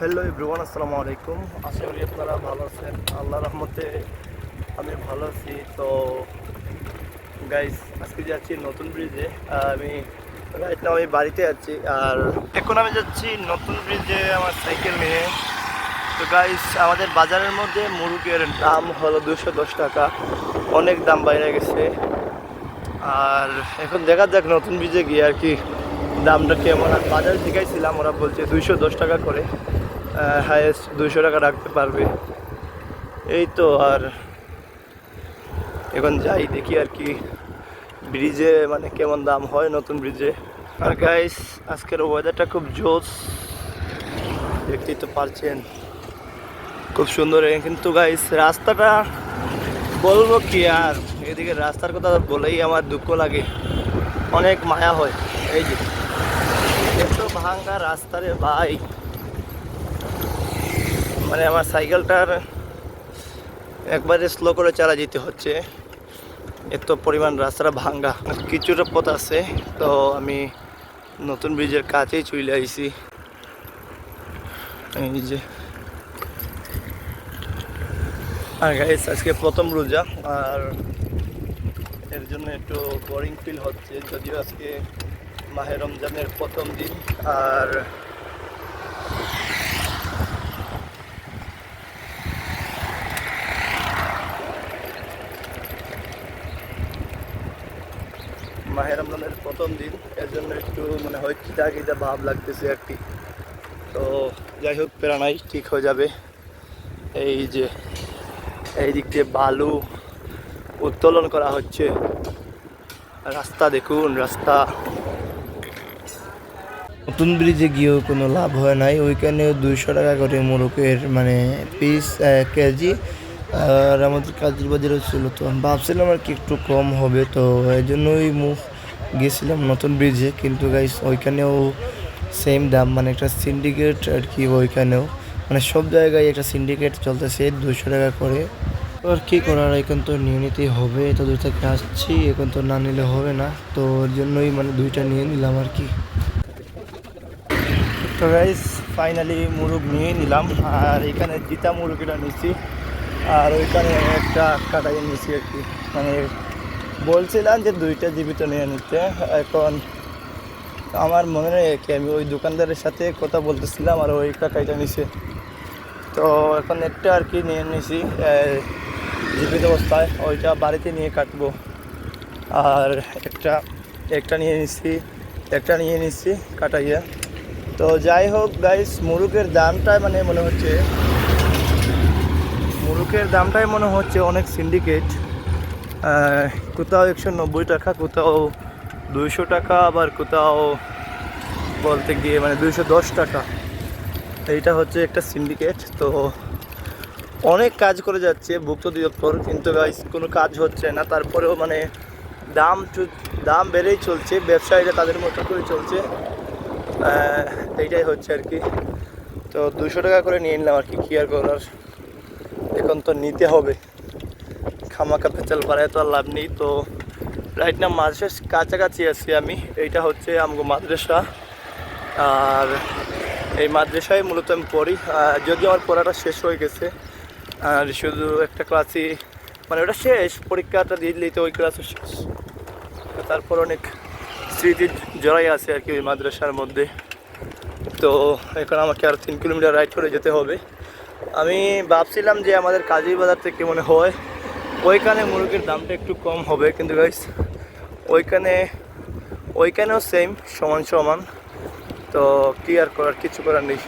Hello everyone, আসসালামু আলাইকুম। আশা করি আপনারা ভালো আছেন। আল্লাহ রহমতে আমি ভালো আছি। তো গাইস আজকে যাচ্ছি নতুন ব্রিজে আমি রাইট আমি বাড়িতে আছি আর এখন আমি যাচ্ছি নতুন ব্রিজে আমার সাইকেল নিয়ে। তো গাইস আমাদের বাজারের মধ্যে মুরগের দাম হলো দুশো দশ টাকা। অনেক দাম বাইরে গেছে। আর এখন দেখা যাক নতুন ব্রিজে গিয়ে আর কি দামটা কেমন। আর বাজারে জিজ্ঞাসছিলাম ওরা বলছে দুইশো দশ টাকা করে। হায়েস্ট দুশো টাকা রাখতে পারবে। এই তো আর এখন যাই, দেখি আর কি। ব্রিজে মানে কেমন দাম হয় নতুন ব্রিজে আর গাইস আজকের ওয়েদারটা খুব জোস দেখতেই তো পারছেন। খুব সুন্দর। কিন্তু গাইস রাস্তাটা বলব কি আর, এদিকে রাস্তার কথা বলেই আমার দুঃখ লাগে। অনেক মায়া হয়। এই যে, এত ভাঙ্গা রাস্তারে ভাই। মানে আমার সাইকেলটার একবারে স্লো করে চালা যেতে হচ্ছে। এত পরিমাণ রাস্তাটা ভাঙ্গা। কিছুটা পথ আছে, তো আমি নতুন ব্রিজের কাছেই চলে আইছি। এই যে। আর গাইস আজকে প্রথম রোজা, আর এর জন্য একটু বোরিং ফিল হচ্ছে, যদিও আজকে মাহে রমজানের প্রথম দিন, আর মাহে রমজানের প্রথম দিন, এর জন্য একটু মানে হয় খিদা খিদা ভাব লাগতেছে আর কি। তো যাই হোক প্রেরণা নাই ঠিক হয়ে যাবে। এই যে, এই দিক দিয়ে বালু উত্তোলন করা হচ্ছে। রাস্তা দেখুন, রাস্তা। নতুন ব্রিজে গিয়েও কোনো লাভ হয় নাই। ওইখানেও দুইশো টাকা করে মোরকের মানে পিস কেজি আর আমাদের কাজের বাজারও ছিল তো ভাবছিলাম আর কি একটু কম হবে তো এই জন্যই মুখ গেছিলাম নতুন ব্রিজে কিন্তু গাইস ওইখানেও সেম দাম মানে একটা সিন্ডিকেট আর কি ওইখানেও। মানে সব জায়গায় একটা সিন্ডিকেট চলতেছে দুশো টাকা করে। আর কী করার, এখন তো নিয়ে নিতেই হবে তো দূর থেকে আসছি, এখন তো না নিলে হবে না। তো ওর জন্যই মানে দুইটা নিয়ে নিলাম আর কি। তো গাইস ফাইনালি মুরগ নিয়ে নিলাম, আর এখানে জিতা মুরগিটা নিচ্ছি আর ওইখানে একটা কাটাই নিচ্ছি আর কি। মানে বলছিলাম যে দুইটা জীবিত নিয়ে নিতে। এখন আমার মনে নেই কি আমি ওই দোকানদারের সাথে কথা বলতেছিলাম আর ওই কাকাইটা নিছে। তো এখন একটা আর কি নিয়ে নিছি জীবিত অবস্থায়। ওইটা বাড়িতে নিয়ে কাটবো। আর একটা একটা নিয়ে নিচ্ছি একটা নিয়ে নিচ্ছি কাটাইয়া। তো যাই হোক গাইস মুরুকের দামটা মানে মনে হচ্ছে মুরুকের দামটাই মনে হচ্ছে অনেক সিন্ডিকেট কোথাও একশো নব্বই টাকা, কোথাও দুইশো টাকা, আবার কোথাও বলতে গিয়ে মানে দুইশো দশ টাকা। এইটা হচ্ছে একটা সিন্ডিকেট তো অনেক কাজ করে যাচ্ছে ভুক্ত অধিদপ্তর, কিন্তু কোনো কাজ হচ্ছে না। তারপরেও মানে দাম দাম বেড়েই চলছে, ব্যবসায়ীরা তাদের মতো করে চলছে। এইটাই হচ্ছে আর কি। তো দুশো টাকা করে নিয়ে নিলাম আর কি, কী আর করার? এখন তো নিতে হবে। খামাকা পেঁচাল পাড়ায় তো আর লাভ নেই। তো রাইট না মাদ্রাসার কাছাকাছি আছি আমি। এইটা হচ্ছে আমগো মাদ্রাসা। আর এই মাদ্রাসায় মূলত আমি পড়ি। যদিও আমার পড়াটা শেষ হয়ে গেছে, আর শুধু একটা ক্লাসই মানে ওটা শেষ, পরীক্ষাটা দিয়ে দিলেই তো ওই ক্লাসও শেষ। তারপর অনেক স্মৃতি জড়াই আছে আর কি ওই মাদ্রাসার মধ্যে। তো এখন আমাকে আর তিন কিলোমিটার রাইড করে যেতে হবে। আমি ভাবছিলাম যে আমাদের কাজী বাজার থেকে মনে হয়, ওইখানে মুরগির দামটা একটু কম হবে কিন্তু গাইস ওইখানে, ওইখানেও সেম সমান সমান। তো কি আর করার, কিছু করার নেই।